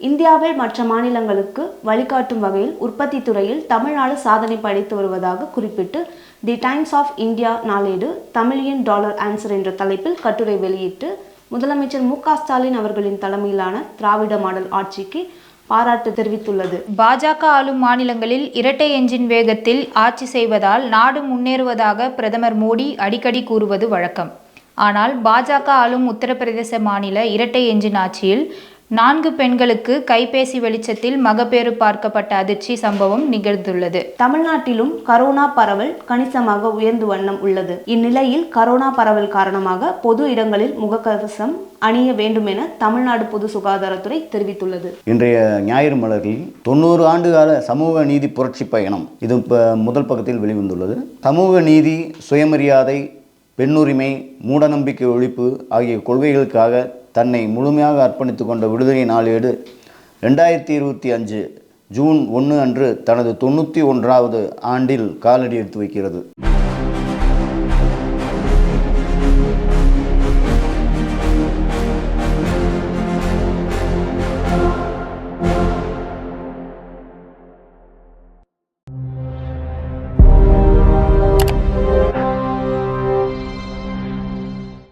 இந்தியாவில் மற்ற மாநிலங்களுக்கு வழிகாட்டும் வகையில் உற்பத்தி துறையில் தமிழ்நாடு சாதனை படைத்து வருவதாக குறிப்பிட்டு தி டைம்ஸ் ஆஃப் இந்தியா நாளேடு தமிழியன் டாலர் ஆன்சர் என்ற தலைப்பில் கட்டுரை வெளியிட்டு முதலமைச்சர் மு க ஸ்டாலின் அவர்களின் தலைமையிலான திராவிட மாடல் ஆட்சிக்கு பாராட்டு தெரிவித்துள்ளது. பாஜக ஆளும் மாநிலங்களில் இரட்டை என்ஜின் வேகத்தில் ஆட்சி செய்வதால் நாடு முன்னேறுவதாக பிரதமர் மோடி அடிக்கடி கூறுவது வழக்கம். ஆனால் பாஜக ஆளும் உத்தரப்பிரதேச மாநில இரட்டை என்ஜின் ஆட்சியில் நான்கு பெண்களுக்கு கைபேசி வெளிச்சத்தில் மகப்பேறு பார்க்கப்பட்ட அதிர்ச்சி சம்பவம் நிகழ்ந்துள்ளது. தமிழ்நாட்டிலும் கரோனா பரவல் கணிசமாக உயர்ந்து வண்ணம் உள்ளது. இந்நிலையில் கரோனா பரவல் காரணமாக பொது இடங்களில் முகக்கவசம் அணிய வேண்டும் என தமிழ்நாடு பொது சுகாதாரத்துறை தெரிவித்துள்ளது. இன்றைய ஞாயிறு மலரில் தொண்ணூறு ஆண்டுகால சமூக நீதி புரட்சி பயணம் இது முதல் பக்கத்தில் வெளிவந்துள்ளது. சமூக நீதி சுயமரியாதை பெண்ணுரிமை மூடநம்பிக்கை ஒழிப்பு ஆகிய கொள்கைகளுக்காக தன்னை முழுமையாக அர்ப்பணித்து கொண்ட விடுதலை நாளேடு ரெண்டாயிரத்தி இருபத்தி அஞ்சு ஜூன் ஒன்று அன்று தனது தொண்ணூற்றி ஒன்றாவது ஆண்டில் காலடி எடுத்து வைக்கிறது.